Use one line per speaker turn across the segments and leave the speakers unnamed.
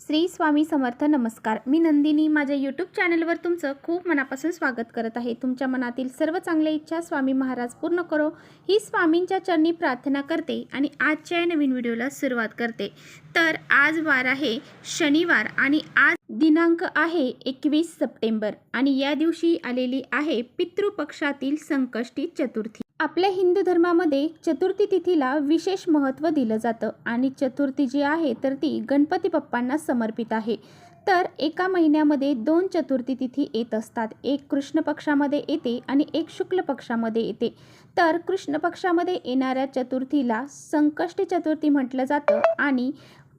श्री स्वामी समर्थ नमस्कार. मी नंदिनी. माझ्या यूट्यूब चॅनलवर तुमचं खूप मनापासून स्वागत करत आहे. तुमच्या मनातील सर्व चांगल्या इच्छा स्वामी महाराज पूर्ण करो. ही स्वामींच्या चरणी प्रार्थना करते आणि आजच्या या नवीन व्हिडिओला सुरुवात करते. तर आज वार आहे शनिवार आणि आज दिनांक आहे एकवीस सप्टेंबर आणि या दिवशी आलेली आहे पितृपक्षातील संकष्टी चतुर्थी. आपल्या हिंदू धर्मामध्ये चतुर्थी तिथीला विशेष महत्त्व दिलं जातं आणि चतुर्थी जी आहे तर ती गणपती बाप्पांना समर्पित आहे. तर एका महिन्यामध्ये दोन चतुर्थी तिथी येत असतात. एक कृष्ण पक्षामध्ये येते आणि एक शुक्ल पक्षामध्ये येते. तर कृष्ण पक्षामध्ये येणाऱ्या चतुर्थीला संकष्टी चतुर्थी म्हटलं जातं आणि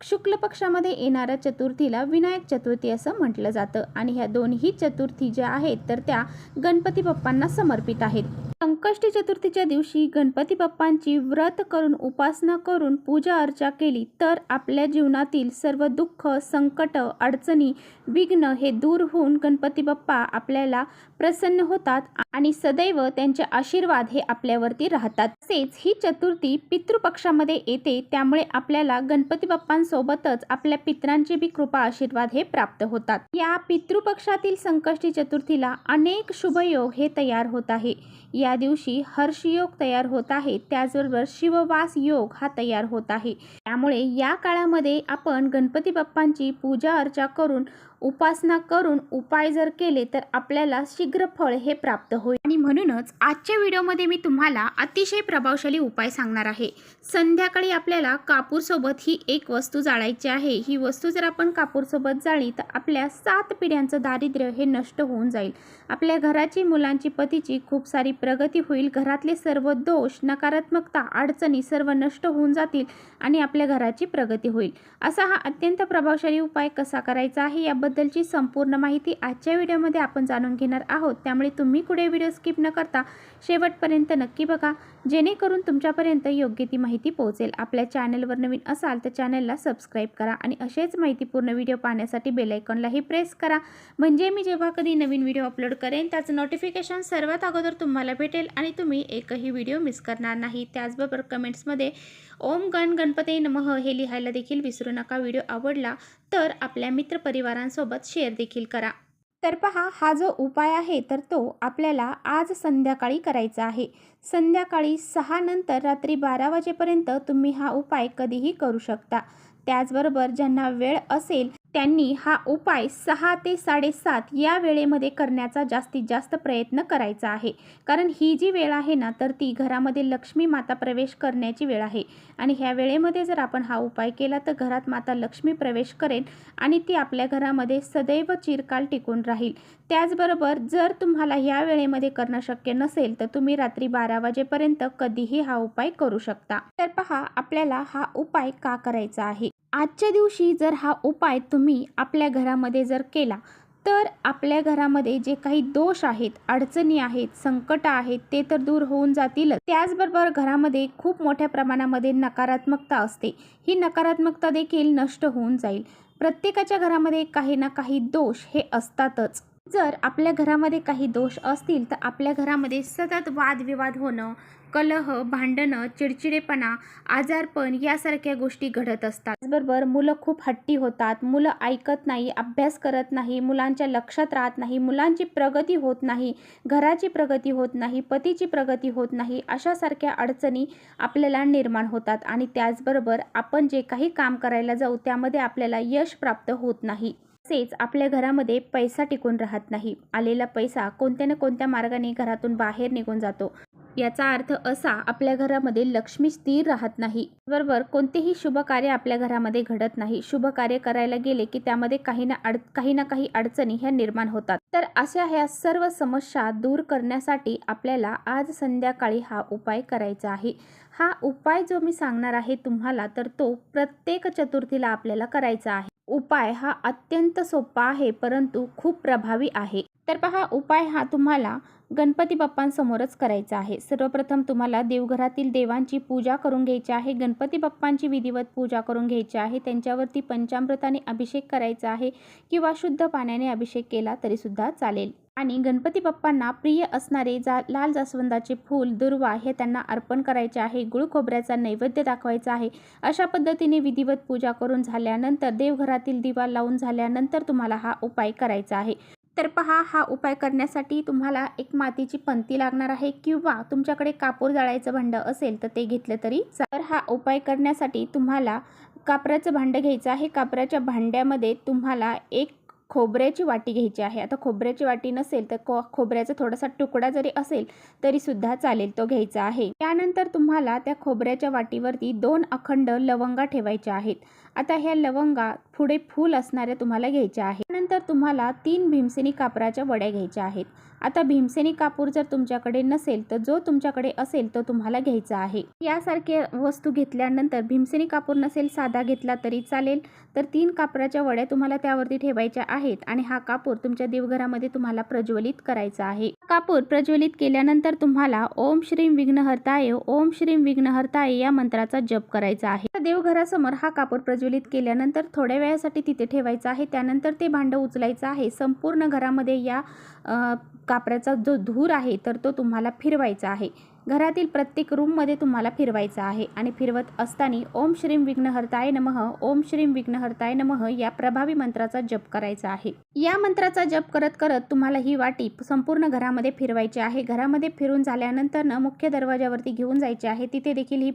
शुक्ल पक्षामध्ये येणाऱ्या चतुर्थीला विनायक चतुर्थी असं म्हटलं जातं. आणि ह्या दोन्ही चतुर्थी ज्या आहेत तर त्या गणपती बाप्पांना समर्पित आहेत. संकष्टी चतुर्थीच्या दिवशी गणपती बाप्पांची व्रत करून उपासना करून पूजा अर्चा केली तर आपल्या जीवनातील सर्व दुःख संकट अडचणी विघ्न हे दूर होऊन गणपती बाप्पा आपल्याला प्रसन्न होतात आणि सदैव त्यांचे आशीर्वाद हे आपल्यावरती राहतात. तसेच ही चतुर्थी पितृपक्षामध्ये येते त्यामुळे आपल्याला गणपती बाप्पांसोबतच आपल्या पित्रांची बी कृपा आशीर्वाद हे प्राप्त होतात. या पितृपक्षातील संकष्टी चतुर्थीला अनेक शुभयोग हे तयार होत आहे. या दिवशी हर्षयोग तयार होत आहे त्याचबरोबर शिववास योग हा तयार होत आहे. त्यामुळे या काळामध्ये आपण गणपती बाप्पांची पूजा अर्चा करून उपासना करून उपाय जर केले तर आपल्याला शीघ्र फळ हे प्राप्त होईल. आणि म्हणूनच आजच्या व्हिडिओमध्ये मी तुम्हाला अतिशय प्रभावशाली उपाय सांगणार आहे. संध्याकाळी आपल्याला कापूरसोबत ही एक वस्तू जाळायची आहे. ही वस्तू जर आपण कापूरसोबत जाळली तर आपल्या सात पिढ्यांचं दारिद्र्य हे नष्ट होऊन जाईल. आपल्या घराची मुलांची पतीची खूप सारी प्रगती होईल. घरातले सर्व दोष नकारात्मकता अडचणी सर्व नष्ट होऊन जातील आणि आपल्या आपल्या घराची प्रगती होईल. असा हा अत्यंत प्रभावशाली उपाय कसा करायचा आहे याबद्दलची संपूर्ण माहिती आजच्या व्हिडिओमध्ये आपण जाणून घेणार आहोत. त्यामुळे तुम्ही कुठे व्हिडिओ स्किप न करता शेवटपर्यंत नक्की बघा जेणेकरून तुमच्यापर्यंत योग्य ती माहिती पोहोचेल. आपल्या चॅनलवर नवीन असाल तर चॅनलला सबस्क्राईब करा आणि असेच माहितीपूर्ण व्हिडिओ पाहण्यासाठी बेलायकॉनलाही प्रेस करा. म्हणजे मी जेव्हा कधी नवीन व्हिडिओ अपलोड करेन त्याचं नोटिफिकेशन सर्वात अगोदर तुम्हाला भेटेल आणि तुम्ही एकही व्हिडिओ मिस करणार नाही. त्याचबरोबर कमेंट्समध्ये ओम गण गणपती नमः हे लिहायला देखील विसरू नका. व्हिडिओ आवडला तर आपल्या मित्रपरिवारांसोबत शेअर देखील करा. तर पहा हा जो उपाय आहे तर तो आपल्याला आज संध्याकाळी करायचा आहे. संध्याकाळी सहा नंतर रात्री बारा वाजेपर्यंत तुम्ही हा उपाय कधीही करू शकता. त्याचबरोबर ज्यांना वेळ असेल त्यांनी हा उपाय सहा ते साडेसात या वेळेमध्ये करण्याचा जास्तीत जास्त प्रयत्न करायचा आहे. कारण ही जी वेळ आहे ना तर ती घरामध्ये लक्ष्मी माता प्रवेश करण्याची वेळ आहे. आणि ह्या वेळेमध्ये जर आपण हा उपाय केला तर घरात माता लक्ष्मी प्रवेश करेल आणि ती आपल्या घरामध्ये सदैव चिरकाल टिकून राहील. त्याचबरोबर जर तुम्हाला ह्या वेळेमध्ये करणं शक्य नसेल तर तुम्ही रात्री बारा वाजेपर्यंत कधीही हा उपाय करू शकता. तर पहा आपल्याला हा उपाय का करायचा आहे? आजच्या दिवशी जर हा उपाय तुम्ही आपल्या घरामध्ये जर केला तर आपल्या घरामध्ये जे काही दोष आहेत अडचणी आहेत संकट आहेत ते तर दूर होऊन जातील त्याचबरोबर घरामध्ये खूप मोठ्या प्रमाणामध्ये नकारात्मकता असते. ही नकारात्मकता देखील नष्ट होऊन जाईल. प्रत्येकाच्या घरामध्ये काही ना काही दोष हे असतातच. जर आपल्या घरामध्ये काही दोष असतील तर आपल्या घरामध्ये सतत वादविवाद होणं कलह भांडणं चिडचिडेपणा आजारपण यासारख्या गोष्टी घडत असतात. त्याचबरोबर मुलं खूप हट्टी होतात. मुलं ऐकत नाही अभ्यास करत नाही मुलांच्या लक्षात राहत नाही मुलांची प्रगती होत नाही घराची प्रगती होत नाही पतीची प्रगती होत नाही अशासारख्या अडचणी आपल्याला निर्माण होतात. आणि त्याचबरोबर आपण जे काही काम करायला जाऊ त्यामध्ये आपल्याला यश प्राप्त होत नाही. तसेच आपल्या घरामध्ये पैसा टिकून राहत नाही. आलेला पैसा कोणत्या ना कोणत्या मार्गाने घरातून बाहेर निघून जातो. याचा अर्थ असा आपल्या घरामध्ये लक्ष्मी स्थिर राहत नाही. बरोबर कोणतेही शुभ कार्य आपल्या घरामध्ये घडत नाही. शुभ कार्य करायला गेले की त्यामध्ये काही ना अड काही ना काही अडचणी ह्या निर्माण होतात. तर अशा ह्या सर्व समस्या दूर करण्यासाठी आपल्याला आज संध्याकाळी हा उपाय करायचा आहे. हा उपाय जो मी सांगणार आहे तुम्हाला तर तो प्रत्येक चतुर्थीला आपल्याला करायचा आहे. उपाय हा अत्यंत सोपा आहे परंतु खूप प्रभावी आहे. तर पहा उपाय हा तुम्हाला गणपती बाप्पांसमोरच करायचा आहे. सर्वप्रथम तुम्हाला देवघरातील देवांची पूजा करून घ्यायची आहे. गणपती बाप्पांची विधिवत पूजा करून घ्यायची आहे. त्यांच्यावरती पंचामृताने अभिषेक करायचा आहे किंवा शुद्ध पाण्याने अभिषेक केला तरीसुद्धा चालेल. आणि गणपती बाप्पांना प्रिय असणारे जा लाल जास्वंदाचे फूल दुर्वा हे त्यांना अर्पण करायचे आहे. गुळ खोबऱ्याचा नैवेद्य दाखवायचा आहे. अशा पद्धतीने विधिवत पूजा करून झाल्यानंतर देवघरातील दिवा लावून झाल्यानंतर तुम्हाला हा उपाय करायचा आहे. तर पहा हा उपाय करण्यासाठी तुम्हाला एक मातीची पंती लागणार आहे किंवा तुमच्याकडे कापूर जाळायचं भांडं असेल तर ते घेतलं तरी तर हा उपाय करण्यासाठी तुम्हाला कापराचं भांडं घ्यायचं आहे. कापराच्या भांड्यामध्ये तुम्हाला एक खोबऱ्याची वाटी घ्यायची आहे. आता खोबऱ्याची वाटी नसेल तर को खोबऱ्याचा थोडासा तुकडा जरी असेल तरीसुद्धा चालेल तो घ्यायचा आहे. त्यानंतर तुम्हाला त्या खोबऱ्याच्या वाटीवरती दोन अखंड लवंगा ठेवायच्या आहेत. आता ह्या लवंगा पुढे फूल असणाऱ्या तुम्हाला घ्यायच्या आहेत. त्यानंतर तुम्हाला तीन भीमसेनी कापराच्या वड्या घ्यायच्या आहेत. आता भीमसेनी कापूर जर तुमच्याकडे नसेल तर जो तुमच्याकडे असेल तो तुम्हाला घ्यायचा आहे. यासारख्या वस्तू घेतल्यानंतर भीमसेनी कापूर नसेल साधा घेतला तरी चालेल. तर तीन कापराच्या वड्या तुम्हाला त्यावरती ठेवायच्या आहेत आणि हा कापूर तुमच्या देवघरामध्ये तुम्हाला प्रज्वलित करायचा आहे. कापूर प्रज्वलित केल्यानंतर तुम्हाला ओम श्रीम विघ्नहर्ताय ओम श्रीम विघ्नहर्ताय या मंत्राचा जप करायचा आहे. देवघरासमोर हा कापूर प्रज्वलित केल्यानंतर थोड्या वेळासाठी तिथे ठेवायचं आहे. त्यानंतर ते भांडं उचलायचं आहे. संपूर्ण घरामध्ये या कापराचा जो धूर आहे तर तो तुम्हाला फिरवायचा आहे. घरातील प्रत्येक रूममध्ये तुम्हाला फिरवायचं आहे. आणि फिरवत असताना ओम श्रीम विघ्नहर्ताय नमः ओम श्रीम विघ्नहर्ताय नमः या प्रभावी मंत्राचा जप करायचा आहे. या मंत्राचा जप करत करत तुम्हाला ही वाटी संपूर्ण घरामध्ये फिरवायची आहे. घरामध्ये फिरून झाल्यानंतर न मुख्य दरवाजावरती घेऊन जायचे आहे. तिथे देखील ही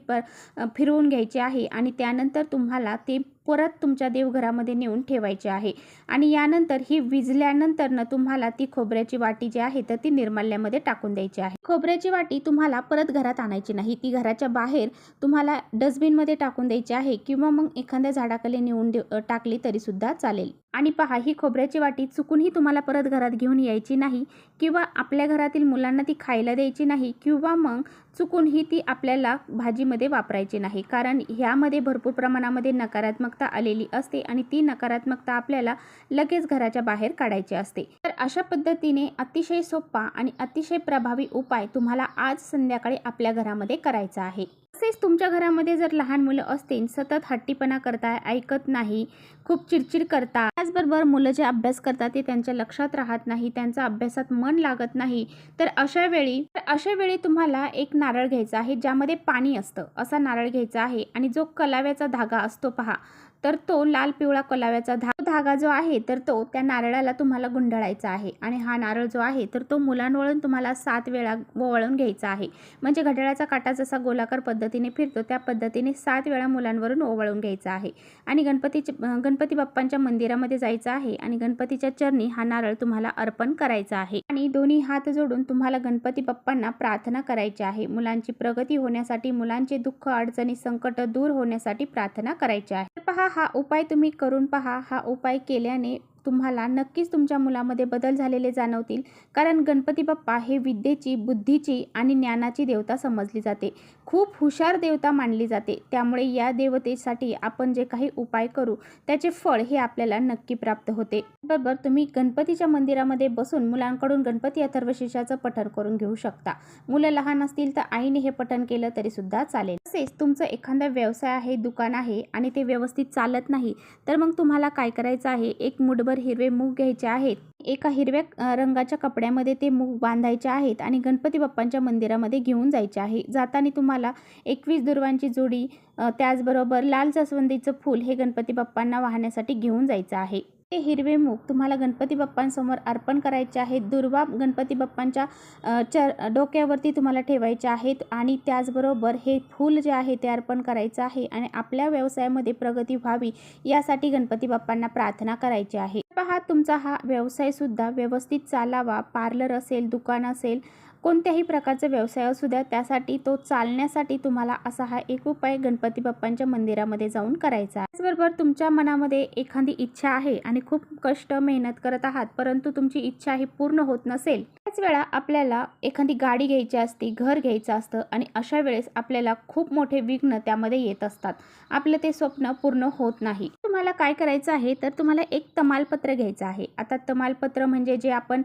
फिरवून घ्यायची आहे. आणि त्यानंतर तुम्हाला ते परत तुमच्या देवघरामध्ये नेऊन ठेवायचे आहे. आणि यानंतर ही विजल्यानंतर न तुम्हाला ती खोबऱ्याची वाटी जी आहे तर ती निर्माल्यामध्ये टाकून द्यायची आहे. खोबऱ्याची वाटी तुम्हाला परत घरात आणायची नाही. ती घराच्या बाहेर तुम्हाला डस्टबिनमध्ये टाकून द्यायची आहे किंवा मग एखाद्या झाडाखाली नेऊन दे टाकली तरी सुद्धा चालेल. आणि पहा ही खोबऱ्याची वाटी चुकूनही तुम्हाला परत घरात घेऊन यायची नाही किंवा आपल्या घरातील मुलांना ती खायला द्यायची नाही किंवा मग चुकूनही ती आपल्याला भाजीमध्ये वापरायची नाही. कारण ह्यामध्ये भरपूर प्रमाणामध्ये नकारात्मकता आलेली असते आणि ती नकारात्मकता आपल्याला लगेच घराच्या बाहेर काढायची असते. तर अशा पद्धतीने अतिशय सोपा आणि अतिशय प्रभावी उपाय तुम्हाला आज संध्याकाळी आपल्या घरामध्ये करायचा आहे. तसेच तुमच्या घरामध्ये जर लहान मुलं असतील सतत हट्टीपणा करताय ऐकत नाही खूप चिडचिड करता त्याचबरोबर मुलं जे अभ्यास करतात ते त्यांच्या लक्षात राहत नाही त्यांचा अभ्यासात मन लागत नाही तर अशा वेळी तर अशा वेळी तुम्हाला एक नारळ घ्यायचा आहे ज्यामध्ये पाणी असतं. असा नारळ घ्यायचा आहे आणि जो कलाव्याचा धागा असतो पहा. तर तो लाल पिवळा कलाव्याचा धा धागा जो आहे तर तो त्या नारळाला तुम्हाला गुंडाळायचा आहे. आणि हा नारळ जो आहे तर तो मुलांवळून तुम्हाला सात वेळा वळून घ्यायचा आहे. म्हणजे घड्याळाचा काटा जसा गोलाकार पद्धतीने फिरतो त्या पद्धतीने सात वेळा मुलांवरून ओवळून घ्यायचा आहे. आणि गणपतीच्या गणपती बाप्पांच्या मंदिरामध्ये जायचं आहे आणि गणपतीच्या चरणी हा नारळ तुम्हाला अर्पण करायचा आहे. आणि दोन्ही हात जोडून तुम्हाला गणपती बाप्पांना प्रार्थना करायची आहे. मुलांची प्रगती होण्यासाठी मुलांचे दुःख अडचणी संकट दूर होण्यासाठी प्रार्थना करायची आहे. तर पहा हा उपाय तुम्ही करून पहा. हा उपाय केल्याने तुम्हाला नक्कीच तुमच्या मुलामध्ये बदल झालेले जाणवतील. कारण गणपती बाप्पा हे विद्येची बुद्धीची आणि ज्ञानाची देवता समजली जाते. खूप हुशार देवता मानली जाते. त्यामुळे या देवतेसाठी आपण जे काही उपाय करू त्याचे फळ हे आपल्याला नक्की प्राप्त होते. बरोबर तुम्ही गणपतीच्या मंदिरामध्ये बसून मुलांकडून गणपती अथर्वशीर्षाचं पठण करून घेऊ शकता. मुलं लहान असतील तर आईने हे पठण केलं तरी सुद्धा चालेल. तसेच तुमचं एखादा व्यवसाय आहे दुकान आहे आणि ते व्यवस्थित चालत नाही तर मग तुम्हाला काय करायचं आहे? एक मुठभर हिरवे मूग घ्यायचे आहेत. एका हिरव्या रंगाच्या कपड्यामध्ये ते मूग बांधायचे आहेत आणि गणपती बाप्पांच्या मंदिरामध्ये घेऊन जायचे आहे. जाताना तुम्हाला एकवीस दुर्वांची जोडी त्याचबरोबर लाल जास्वंदीचं फूल हे गणपती बाप्पांना वाहण्यासाठी घेऊन जायचं आहे. ते हिरवे मूग तुम्हाला गणपती बाप्पांसमोर अर्पण करायचे आहेत. दुर्वा गणपती बाप्पांच्या चर डोक्यावरती तुम्हाला ठेवायचे आहेत आणि त्याचबरोबर हे फूल जे आहे ते अर्पण करायचं आहे आणि आपल्या व्यवसायामध्ये प्रगती व्हावी यासाठी गणपती बाप्पांना प्रार्थना करायची आहे. पहा तुमचा हा व्यवसायसुद्धा व्यवस्थित चालावा. पार्लर असेल दुकान असेल कोणत्याही प्रकारचा व्यवसाय असू द्या त्यासाठी तो चालण्यासाठी तुम्हाला असा हा एक उपाय गणपती बाप्पांच्या मंदिरामध्ये जाऊन करायचा त्याचबरोबर तुमच्या मनामध्ये एखादी इच्छा आहे आणि खूप कष्ट मेहनत करत आहात परंतु तुमची इच्छा ही पूर्ण होत नसेल त्याच वेळा आपल्याला एखादी गाडी घ्यायची असते घर घ्यायचं असतं आणि अशा वेळेस आपल्याला खूप मोठे विघ्न त्यामध्ये येत असतात. आपलं ते स्वप्न पूर्ण होत नाही. तुम्हाला काय करायचं आहे तर तुम्हाला एक तमालपत्र घ्यायचं आहे. आता तमालपत्र म्हणजे जे आपण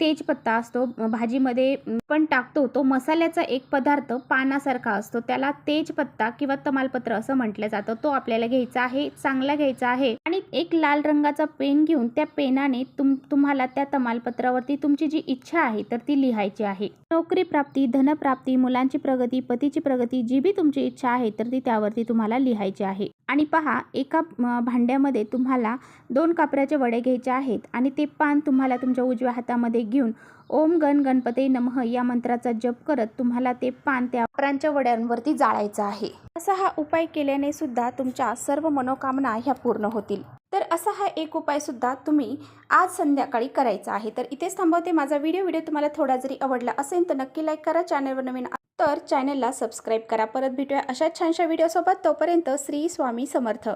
तेजपत्ता असतो भाजीमध्ये पण टाकतो तो मसाल्याचा एक पदार्थ पानासारखा असतो. त्याला तेजपत्ता किंवा तमालपत्र असं म्हटलं जातं. तो आपल्याला घ्यायचा आहे चांगला घ्यायचा आहे. आणि एक लाल रंगाचा पेन घेऊन त्या पेनाने तुम तुम्हाला त्या तमालपत्रावरती तुमची जी इच्छा आहे तर ती लिहायची आहे. नोकरी प्राप्ती धनप्राप्ती मुलांची प्रगती पतीची प्रगती जी बी तुमची इच्छा आहे तर ती त्यावरती तुम्हाला लिहायची आहे. आणि पहा एका भांड्यामध्ये तुम्हाला दोन कापराचे वडे घ्यायचे आहेत. आणि ते पान तुम्हाला तुमच्या उजव्या हातामध्ये घेऊन ओम गण गणपते नमः या मंत्राचा जप करत तुम्हाला ते पान त्या कापरांच्या वड्यांवरती जाळायचं आहे. असा हा उपाय केल्याने सुद्धा तुमच्या सर्व मनोकामना ह्या पूर्ण होतील. तर असा हा एक उपाय सुद्धा तुम्ही आज संध्याकाळी करायचा आहे. तर इथेच थांबवते माझा व्हिडिओ. व्हिडिओ तुम्हाला थोडा जरी आवडला असेल तर नक्की लाईक करा. चॅनलवर नवीन तर चॅनलला सबस्क्राईब करा. परत भेटूया अशा छानशा व्हिडिओसोबत. तोपर्यंत श्री स्वामी समर्थ.